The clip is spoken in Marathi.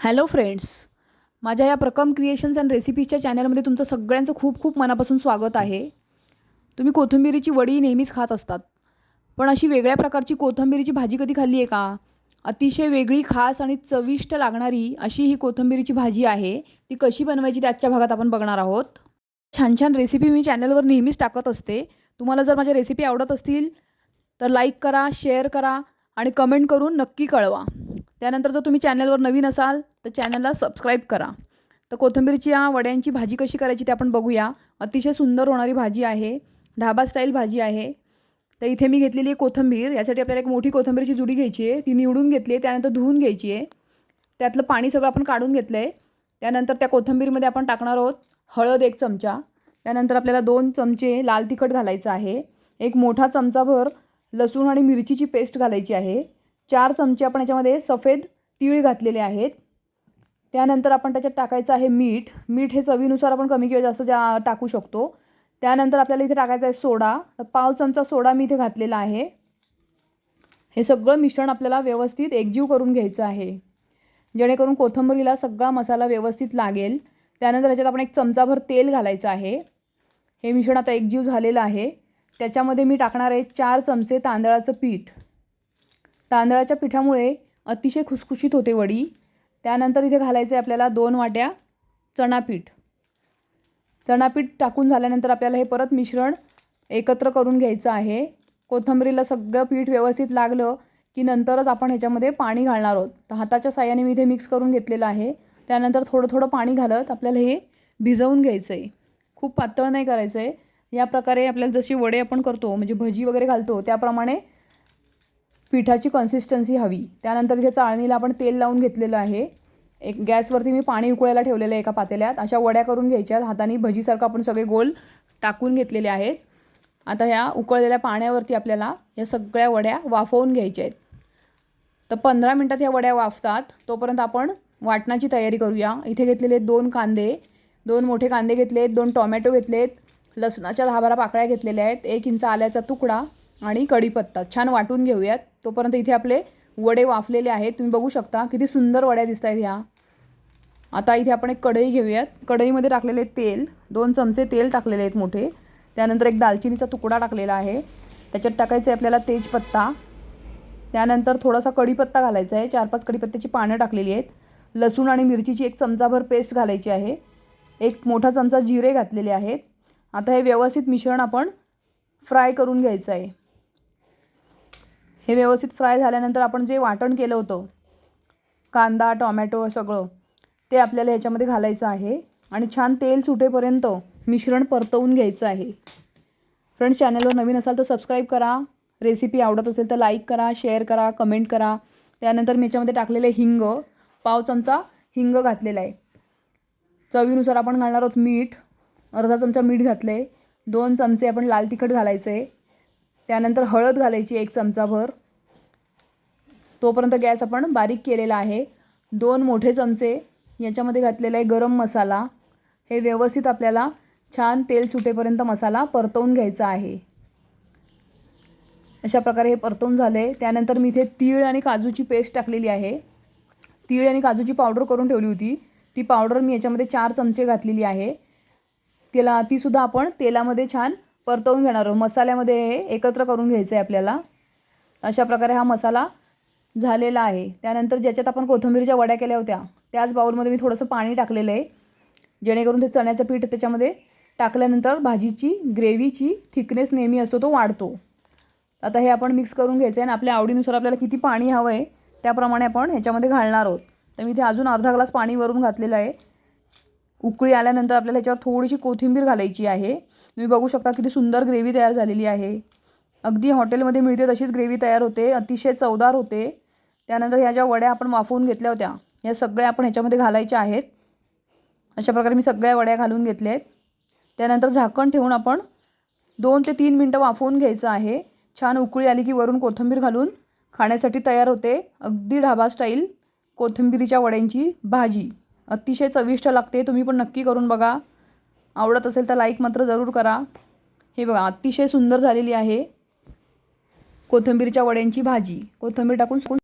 हॅलो फ्रेंड्स माझ्या या प्रकम क्रिएशन्स अँड रेसिपीजच्या चॅनलमध्ये तुमचं सगळ्यांचं खूप खूप मनापासून स्वागत आहे. तुम्ही कोथिंबिरीची वडी नेहमीच खात असतात पण अशी वेगळ्या प्रकारची कोथिंबिरीची भाजी कधी खाल्ली आहे का? अतिशय वेगळी खास आणि चविष्ट लागणारी अशी ही कोथिंबिरीची भाजी आहे. ती कशी बनवायची त्याच्या भागात आपण बघणार आहोत. छान छान रेसिपी मी चॅनलवर नेहमीच टाकत असते. तुम्हाला जर माझ्या रेसिपी आवडत असतील तर लाईक करा शेअर करा आणि कमेंट करून नक्की कळवा. त्यानंतर जर तुम्ही चॅनलवर नवीन असाल तर चॅनलला सबस्क्राईब करा. तर कोथिंबीरच्या वड्यांची भाजी कशी करायची ते आपण बघूया. अतिशय सुंदर होणारी भाजी आहे. ढाबा स्टाईल भाजी आहे. तर इथे मी घेतलेली आहे कोथिंबीर. यासाठी आपल्याला एक मोठी कोथंबीरची जुडी घ्यायची आहे. ती निवडून घेतली आहे. त्यानंतर धुवून घ्यायची आहे. त्यातलं पाणी सगळं आपण काढून घेतलं आहे त्यानंतर त्या कोथिंबीरमध्ये आपण टाकणार आहोत हळद एक चमचा. त्यानंतर आपल्याला दोन चमचे लाल तिखट घालायचं आहे. एक मोठा चमचाभर लसूण आणि मिरचीची पेस्ट घालायची आहे. चार चमचे आपण याच्यामध्ये सफेद तीळ घातलेले आहेत. त्यानंतर आपण त्याच्यात टाकायचं आहे मीठ. मीठ हे चवीनुसार आपण कमी किंवा जास्त जा टाकू शकतो. त्यानंतर आपल्याला इथे टाकायचा आहे सोडा. पाव चमचा सोडा मी इथे घातलेला आहे. हे सगळं मिश्रण आपल्याला व्यवस्थित एकजीव करून घ्यायचं आहे. जेणेकरून कोथंबरीला सगळा मसाला व्यवस्थित लागेल. त्यानंतर याच्यात आपण एक चमचाभर तेल घालायचं आहे. हे मिश्रण आता एकजीव झालेलं आहे. त्याच्यामध्ये मी टाकणार आहे चार चमचे तांदळाचं पीठ. तांदळाच्या पिठामुळे अतिशय खुसखुशीत होते वडी. त्यानंतर इथे घालायचे आपल्याला दोन वाट्या चणापीठ. चणापीठ टाकून झाल्यानंतर आपल्याला हे परत मिश्रण एकत्र करून घ्यायचं आहे. कोथिंबीरीला सगळं पीठ व्यवस्थित लागलं की नंतरच आपण ह्याच्यामध्ये पाणी घालणार आहोत. तर हाताच्या साह्याने मी इथे मिक्स करून घेतलेलं आहे. त्यानंतर थोडं थोडं पाणी घालत आपल्याला हे भिजवून घ्यायचं आहे खूप पातळ नाही करायचं आहे या प्रकारे आपल्याला जशी वडे आपण करतो म्हणजे भजी वगैरे घालतो त्याप्रमाणे पिठाची कन्सिस्टन्सी हवी. त्यानंतर इथे चाळणीला आपण तेल लावून घेतलेलं आहे. एक गॅसवरती मी पाणी उकळायला ठेवलेलं आहे एका पातेल्यात. अशा वड्या करून घ्यायच्या हाताने भजीसारखं आपण सगळे गोल टाकून घेतलेले आहेत. आता ह्या उकळलेल्या पाण्यावरती आपल्याला या सगळ्या वड्या वाफवून घ्यायच्या आहेत. तर पंधरा मिनटात ह्या वड्या वाफतात. तोपर्यंत आपण वाटणाची तयारी करूया. इथे घेतलेले दोन कांदे दोन मोठे कांदे घेतलेत दोन टोमॅटो घेतलेत लसणाच्या दहा बारा पाकळ्या घेतलेल्या आहेत एक इंच आल्याचा तुकडा आणि कढीपत्ता छान वाटून घेऊयात. तोपर्यंत इथे आपले वडे वाफलेले आहेत. तुम्ही बघू शकता किती सुंदर वड्या दिसत आहेत ह्या. आता इथे आपण एक कढई घेऊयात. कढईमध्ये टाकलेले तेल दोन चमचे तेल टाकलेले आहेत मोठे. त्यानंतर एक दालचिनीचा तुकडा टाकलेला आहे. त्याच्यात टाकायचं आहे आपल्याला तेजपत्ता. त्यानंतर थोडासा कढीपत्ता घालायचा आहे. चार पाच कढीपत्त्याची पानं टाकलेली आहेत. लसूण आणि मिरचीची एक चमचाभर पेस्ट घालायची आहे. एक मोठा चमचा जिरे घातलेले आहेत. आता हे व्यवस्थित मिश्रण आपण फ्राय करून घ्यायचं आहे. हे व्यवस्थित फ्राय झाल्यानंतर आपण जे वाटण केलं होतं कांदा टॉमॅटो सगळं ते आपल्याला ह्याच्यामध्ये घालायचं आहे. आणि छान तेल सुटेपर्यंत मिश्रण परतवून घ्यायचं आहे. फ्रेंड्स चॅनलवर नवीन असाल तर सबस्क्राईब करा. रेसिपी आवडत असेल तर लाईक करा शेअर करा कमेंट करा. त्यानंतर मी याच्यामध्ये टाकलेले हिंग पाव चमचा हिंग घातलेला आहे. चवीनुसार आपण घालणार आहोत मीठ. अर्धा चमचा मीठ घातलं आहे दोन चमचे आपण लाल तिखट घालायचं आहे त्यानंतर हळद घालायची एक चमचाभर. तोपर्यंत गॅस आपण बारीक केलेला आहे. दोन मोठे चमचे याच्यामध्ये घातलेला आहे गरम मसाला. हे व्यवस्थित आपल्याला छान तेल सुटेपर्यंत मसाला परतवून घ्यायचा आहे. अशा प्रकारे हे परतवून झाले. त्यानंतर मी इथे तीळ आणि काजूची पेस्ट टाकलेली आहे. तीळ आणि काजूची पावडर करून ठेवली होती. ती पावडर मी याच्यामध्ये चार चमचे घातलेली आहे. तिला तीसुद्धा आपण तेलामध्ये छान परतवून घेणार आहोत. मसाल्यामध्ये हे एकत्र करून घ्यायचं आहे आपल्याला. अशा प्रकारे हा मसाला झालेला आहे. त्यानंतर ज्याच्यात आपण कोथिंबीरच्या वड्या केल्या होत्या त्याच बाउलमध्ये मी थोडंसं पाणी टाकलेलं आहे. जेणेकरून ते चण्याचं पीठ त्याच्यामध्ये टाकल्यानंतर भाजीची ग्रेव्हीची थिकनेस नेहमी असतो तो वाढतो. आता हे आपण मिक्स करून घ्यायचं आहे आणि आपल्या आवडीनुसार आपल्याला किती पाणी हवं आहे त्याप्रमाणे आपण ह्याच्यामध्ये घालणार आहोत. तर मी इथे अजून अर्धा ग्लास पाणी वरून घातलेलं आहे. उकळी आल्यानंतर आपल्याला ह्याच्यावर थोडीशी कोथिंबीर घालायची आहे. तुम्ही बघू शकता किती सुंदर ग्रेव्ही तयार झालेली आहे. अगदी हॉटेलमध्ये मिळते तशीच ग्रेव्ही तयार होते अतिशय चवदार होते. त्यानंतर ह्या ज्या वड्या आपण वाफवून घेतल्या होत्या ह्या सगळ्या आपण ह्याच्यामध्ये घालायच्या आहेत. अशा प्रकारे मी सगळ्या वड्या घालून घेतल्या आहेत. त्यानंतर झाकण ठेवून आपण दोन ते तीन मिनटं वाफवून घ्यायचं आहे. छान उकळी आली की वरून कोथिंबीर घालून खाण्यासाठी तयार होते. अगदी ढाबा स्टाईल कोथिंबिरीच्या वड्यांची भाजी. अतिशय चविष्ट लागते. तुम्ही पण नक्की करून बघा. आवडत असेल तर लाईक मात्र जरूर करा. हे बघा अतिशय सुंदर झालेली आहे कोथिंबीरच्या वड्यांची भाजी. कोथिंबीर टाकून